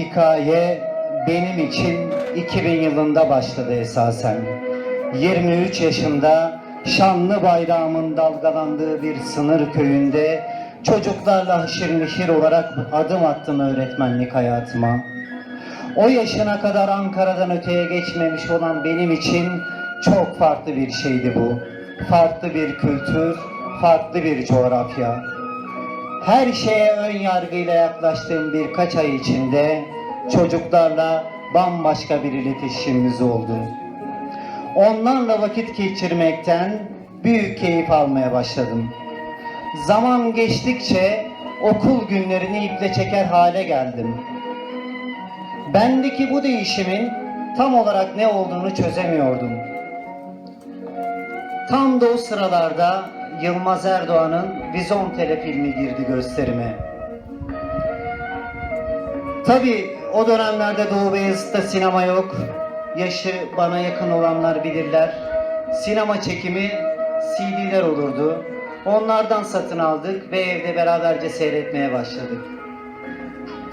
hikaye benim için 2000 yılında başladı esasen. 23 yaşında şanlı bayrağımın dalgalandığı bir sınır köyünde çocuklarla haşır neşir olarak adım attım öğretmenlik hayatıma. O yaşına kadar Ankara'dan öteye geçmemiş olan benim için çok farklı bir şeydi bu. Farklı bir kültür, farklı bir coğrafya. Her şeye ön yargıyla yaklaştığım birkaç ay içinde çocuklarla bambaşka bir iletişimimiz oldu. Onlarla vakit geçirmekten büyük keyif almaya başladım. Zaman geçtikçe okul günlerini iple çeker hale geldim. Bendeki bu değişimin tam olarak ne olduğunu çözemiyordum. Tam da o sıralarda Yılmaz Erdoğan'ın Vizon telefilmi girdi gösterime. Tabi o dönemlerde Doğu Beyazıt'ta sinema yok. Yaşı bana yakın olanlar bilirler. Sinema çekimi CD'ler olurdu. Onlardan satın aldık ve evde beraberce seyretmeye başladık.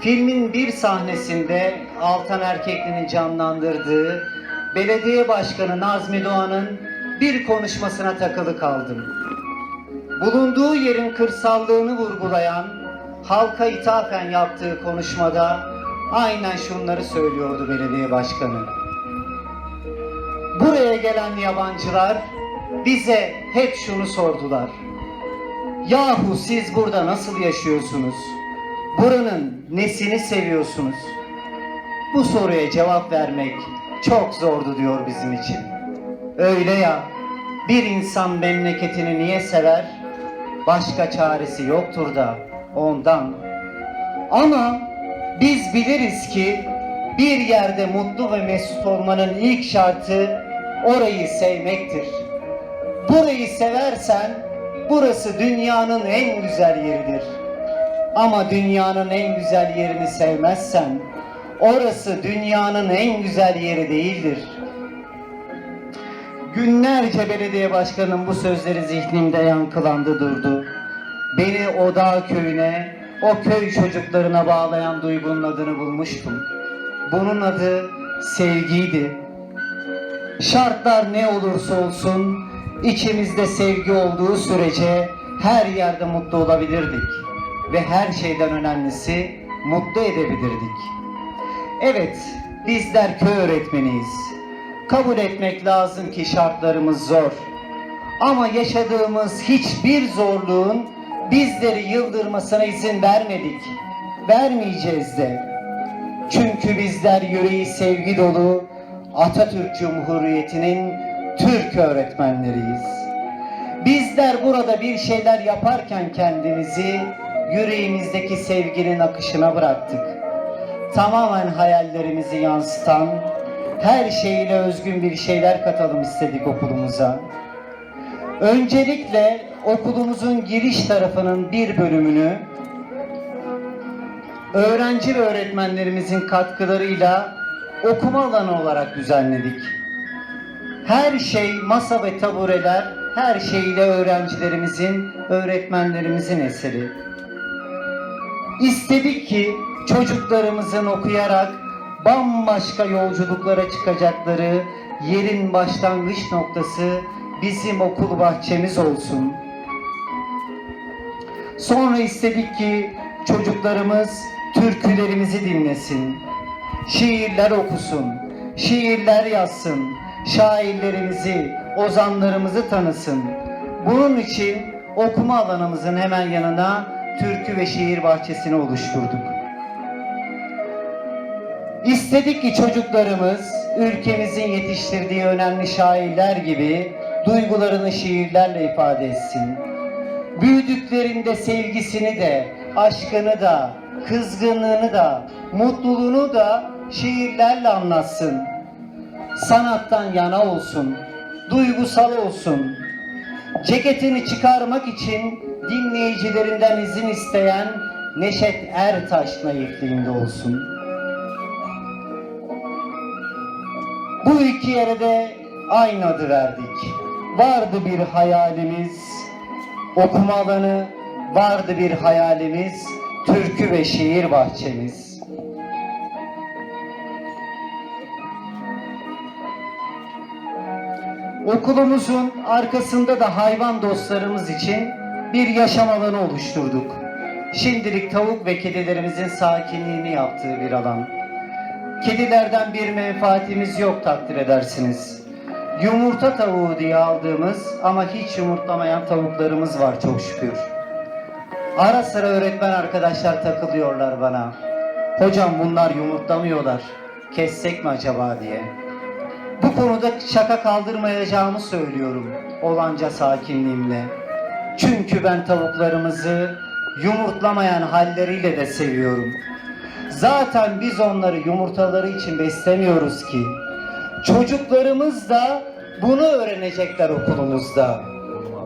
Filmin bir sahnesinde Altan Erkekli'nin canlandırdığı belediye başkanı Nazmi Doğan'ın bir konuşmasına takılı kaldım. Bulunduğu yerin kırsallığını vurgulayan, halka ithafen yaptığı konuşmada aynen şunları söylüyordu belediye başkanı. Buraya gelen yabancılar bize hep şunu sordular. Yahu siz burada nasıl yaşıyorsunuz? Buranın nesini seviyorsunuz? Bu soruya cevap vermek çok zordu diyor bizim için. Öyle ya, bir insan memleketini niye sever? Başka çaresi yoktur da ondan. Ama biz biliriz ki bir yerde mutlu ve mesut olmanın ilk şartı orayı sevmektir. Burayı seversen burası dünyanın en güzel yeridir. Ama dünyanın en güzel yerini sevmezsen orası dünyanın en güzel yeri değildir. Günlerce belediye başkanının bu sözleri zihnimde yankılandı durdu. Beni o dağ köyüne, o köy çocuklarına bağlayan duygunun adını bulmuştum. Bunun adı sevgiydi. Şartlar ne olursa olsun içimizde sevgi olduğu sürece her yerde mutlu olabilirdik ve her şeyden önemlisi mutlu edebilirdik. Evet, bizler köy öğretmeniyiz. Kabul etmek lazım ki şartlarımız zor. Ama yaşadığımız hiçbir zorluğun bizleri yıldırmasına izin vermedik. Vermeyeceğiz de. Çünkü bizler yüreği sevgi dolu Atatürk Cumhuriyeti'nin Türk öğretmenleriyiz. Bizler burada bir şeyler yaparken kendimizi yüreğimizdeki sevginin akışına bıraktık. Tamamen hayallerimizi yansıtan, her şeyle özgün bir şeyler katalım istedik okulumuza. Öncelikle okulumuzun giriş tarafının bir bölümünü öğrenci ve öğretmenlerimizin katkılarıyla okuma alanı olarak düzenledik. Her şey masa ve tabureler her şeyle öğrencilerimizin, öğretmenlerimizin eseri. İstedik ki çocuklarımızın okuyarak bambaşka yolculuklara çıkacakları yerin başlangıç noktası bizim okul bahçemiz olsun. Sonra istedik ki çocuklarımız türkülerimizi dinlesin. Şiirler okusun, şiirler yazsın, şairlerimizi, ozanlarımızı tanısın. Bunun için okuma alanımızın hemen yanına türkü ve şiir bahçesini oluşturduk. İstedik ki çocuklarımız ülkemizin yetiştirdiği önemli şairler gibi duygularını şiirlerle ifade etsin. Büyüdüklerinde sevgisini de, aşkını da, kızgınlığını da, mutluluğunu da şiirlerle anlatsın. Sanattan yana olsun, duygusal olsun. Ceketini çıkarmak için dinleyicilerinden izin isteyen Neşet Ertaş naifliğinde olsun. Bu iki yere de aynı adı verdik. Vardı bir hayalimiz, okuma alanı, vardı bir hayalimiz, türkü ve şiir bahçemiz. Okulumuzun arkasında da hayvan dostlarımız için bir yaşam alanı oluşturduk. Şimdilik tavuk ve kedilerimizin sakinliğini yaptığı bir alan. Kedilerden bir menfaatimiz yok takdir edersiniz. Yumurta tavuğu diye aldığımız ama hiç yumurtlamayan tavuklarımız var çok şükür. Ara sıra öğretmen arkadaşlar takılıyorlar bana. Hocam bunlar yumurtlamıyorlar. Kessek mi acaba diye. Bu konuda şaka kaldırmayacağımı söylüyorum olanca sakinliğimle. Çünkü ben tavuklarımızı yumurtlamayan halleriyle de seviyorum. Zaten biz onları yumurtaları için beslemiyoruz ki. Çocuklarımız da bunu öğrenecekler okulumuzda.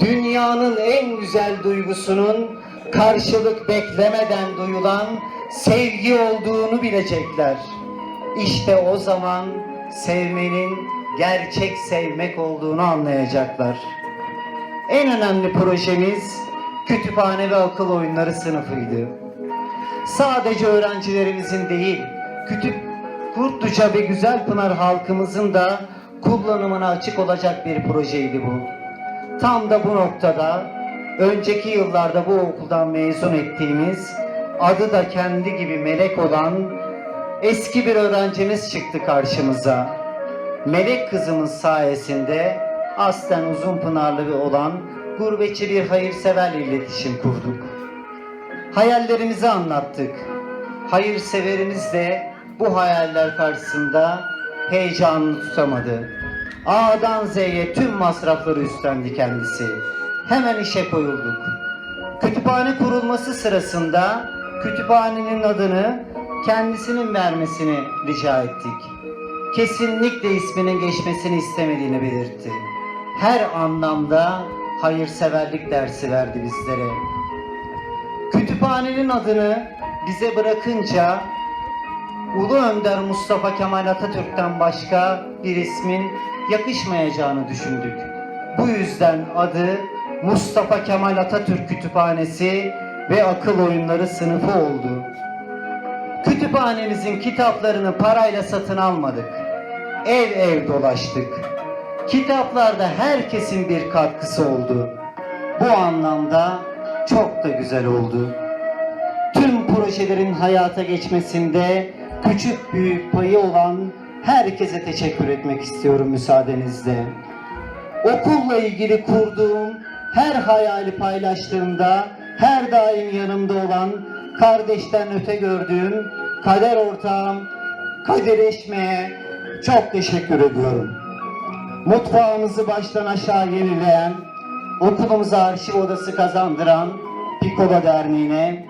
Dünyanın en güzel duygusunun karşılık beklemeden duyulan sevgi olduğunu bilecekler. İşte o zaman sevmenin gerçek sevmek olduğunu anlayacaklar. En önemli projemiz kütüphane ve akıl oyunları sınıfıydı. Sadece öğrencilerimizin değil, kütüp Kurtluca ve Güzelpınar halkımızın da kullanımına açık olacak bir projeydi bu. Tam da bu noktada önceki yıllarda bu okuldan mezun ettiğimiz adı da kendi gibi melek olan eski bir öğrencimiz çıktı karşımıza. Melek kızımız sayesinde aslen Uzunpınarlı bir olan gurbetçi bir hayırseverle iletişim kurduk. Hayallerimizi anlattık. Hayırseverimiz de bu hayaller karşısında heyecanını tutamadı. A'dan Z'ye tüm masrafları üstlendi kendisi. Hemen işe koyulduk. Kütüphane kurulması sırasında kütüphanenin adını kendisinin vermesini rica ettik. Kesinlikle isminin geçmesini istemediğini belirtti. Her anlamda hayırseverlik dersi verdi bizlere. Kütüphanenin adını bize bırakınca Ulu Önder Mustafa Kemal Atatürk'ten başka bir ismin yakışmayacağını düşündük. Bu yüzden adı Mustafa Kemal Atatürk Kütüphanesi ve Akıl Oyunları sınıfı oldu. Kütüphanemizin kitaplarını parayla satın almadık. Ev ev dolaştık. Kitaplarda herkesin bir katkısı oldu. Bu anlamda çok da güzel oldu. Tüm projelerin hayata geçmesinde küçük büyük payı olan herkese teşekkür etmek istiyorum müsaadenizle. Okulla ilgili kurduğum her hayali paylaştığımda her daim yanımda olan kardeşten öte gördüğüm kader ortağım Kadir Eşme'ye çok teşekkür ediyorum. Mutfağımızı baştan aşağı yenileyen, okulumuza arşiv odası kazandıran Pikola Derneği'ne,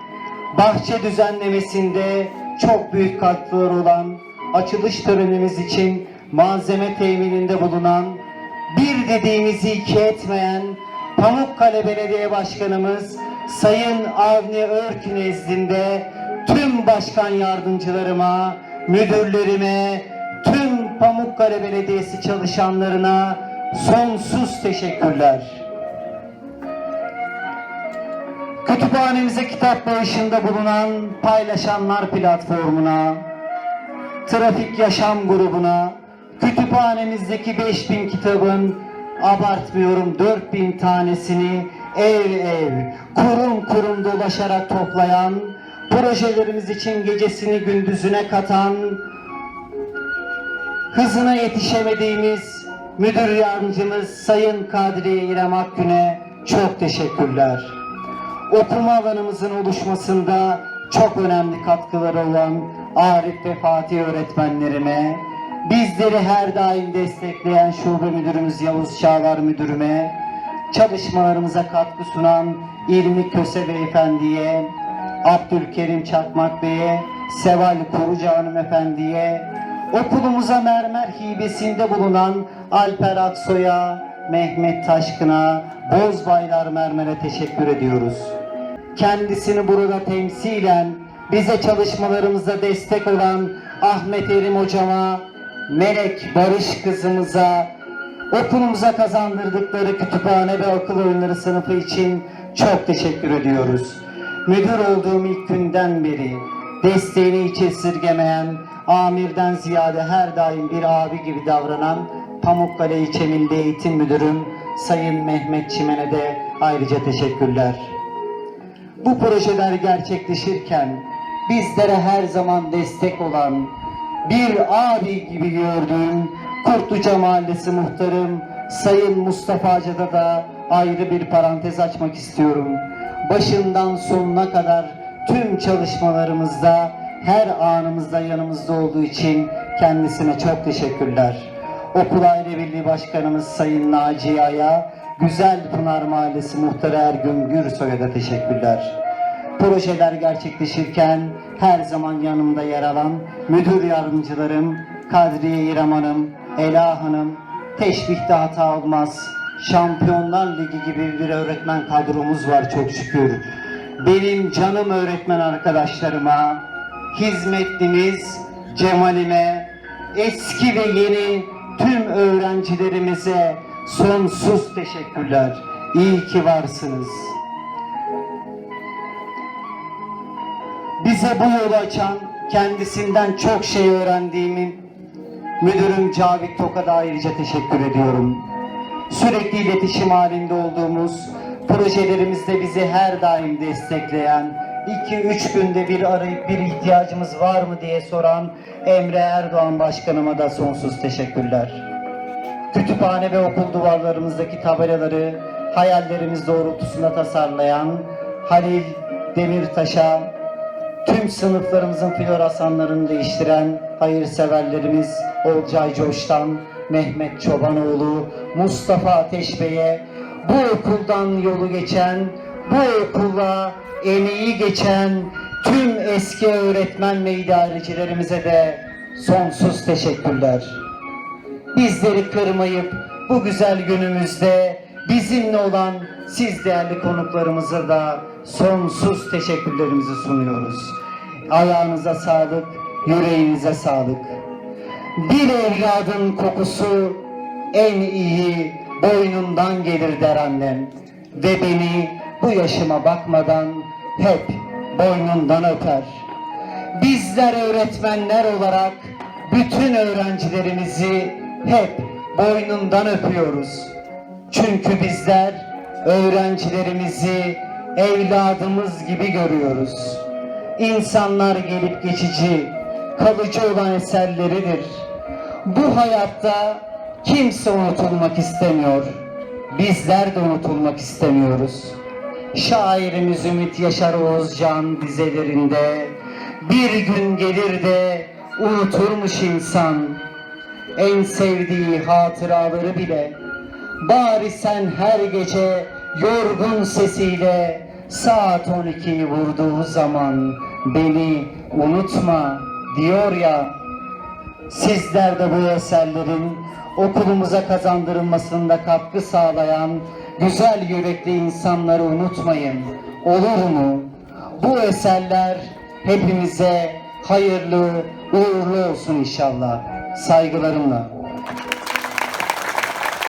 bahçe düzenlemesinde çok büyük katkıları olan, açılış törenimiz için malzeme temininde bulunan, bir dediğimizi iki etmeyen Pamukkale Belediye Başkanımız Sayın Avni Örk nezdinde tüm başkan yardımcılarıma, müdürlerime, tüm Pamukkale Belediyesi çalışanlarına sonsuz teşekkürler. Kütüphanemize kitap bağışında bulunan Paylaşanlar platformuna, Trafik Yaşam grubuna, kütüphanemizdeki 5000 kitabın abartmıyorum 4000 tanesini ev ev, kurum kurum dolaşarak toplayan, projelerimiz için gecesini gündüzüne katan, hızına yetişemediğimiz müdür yardımcımız Sayın Kadriye İrem Akgün'e çok teşekkürler. Okuma alanımızın oluşmasında çok önemli katkıları olan Arif ve Fatih öğretmenlerime, bizleri her daim destekleyen şube müdürümüz Yavuz Çağlar müdürüme, çalışmalarımıza katkı sunan İlmi Köse Beyefendiye, Abdülkerim Çakmak Bey'e, Seval Koruca Hanımefendiye, okulumuza mermer hibesinde bulunan Alper Aksoy'a, Mehmet Taşkın'a, Bozbaylar Mermer'e teşekkür ediyoruz. Kendisini burada temsilen bize çalışmalarımıza destek olan Ahmet Erim hocama, Melek Barış kızımıza, okulumuza kazandırdıkları kütüphane ve akıl oyunları sınıfı için çok teşekkür ediyoruz. Müdür olduğum ilk günden beri desteğini hiç esirgemeyen, amirden ziyade her daim bir abi gibi davranan Pamukkale İlçe Eğitim Müdürüm Sayın Mehmet Çimen'e de ayrıca teşekkürler. Bu projeler gerçekleşirken bizlere her zaman destek olan bir abi gibi gördüğüm Kurtluca Mahallesi Muhtarım Sayın Mustafa Aca'da da ayrı bir parantez açmak istiyorum. Başından sonuna kadar tüm çalışmalarımızda her anımızda yanımızda olduğu için kendisine çok teşekkürler. Okul Aile Birliği Başkanımız Sayın Naci Aya, Güzel Pınar Mahallesi Muhtarı Ergün Gürsoy'a da teşekkürler. Projeler gerçekleşirken her zaman yanımda yer alan müdür yardımcılarım Kadriye İrem Hanım, Ela Hanım, teşbihte hata olmaz. Şampiyonlar Ligi gibi bir öğretmen kadromuz var çok şükür. Benim canım öğretmen arkadaşlarıma, hizmetlimiz Cemal'ime, eski ve yeni tüm öğrencilerimize sonsuz teşekkürler. İyi ki varsınız. Bize bu yolu açan, kendisinden çok şey öğrendiğimin müdürüm Cavit Toka'da ayrıca teşekkür ediyorum. Sürekli iletişim halinde olduğumuz, projelerimizde bizi her daim destekleyen, 2-3 günde bir arayıp bir ihtiyacımız var mı diye soran Emre Erdoğan Başkanıma da sonsuz teşekkürler. Kütüphane ve okul duvarlarımızdaki tabelaları hayallerimiz doğrultusunda tasarlayan Halil Demirtaş'a, tüm sınıflarımızın floresanlarını değiştiren hayırseverlerimiz Olcay Coş'tan, Mehmet Çobanoğlu, Mustafa Ateş Bey'e, bu okuldan yolu geçen, bu okula emeği geçen tüm eski öğretmen ve idarecilerimize de sonsuz teşekkürler bizleri kırmayıp bu güzel günümüzde bizimle olan siz değerli konuklarımıza da sonsuz teşekkürlerimizi sunuyoruz. Ayağınıza sağlık, yüreğinize sağlık. Bir evladın kokusu en iyi boynundan gelir der annem. Ve beni bu yaşıma bakmadan hep boynundan öper. Bizler öğretmenler olarak bütün öğrencilerimizi hep boynundan öpüyoruz. Çünkü bizler öğrencilerimizi evladımız gibi görüyoruz. İnsanlar gelip geçici, kalıcı olan eserleridir. Bu hayatta kimse unutulmak istemiyor. Bizler de unutulmak istemiyoruz. Şairimiz Ümit Yaşar Oğuzcan dizelerinde bir gün gelir de unuturmuş insan en sevdiği hatıraları bile bari sen her gece yorgun sesiyle saat 12'yi vurduğu zaman beni unutma diyor ya Sizler de bu eserlerin okulumuza kazandırılmasında katkı sağlayan güzel yürekli insanları unutmayın. Olur mu? Bu eserler hepimize hayırlı, uğurlu olsun inşallah. সাই গেলাম না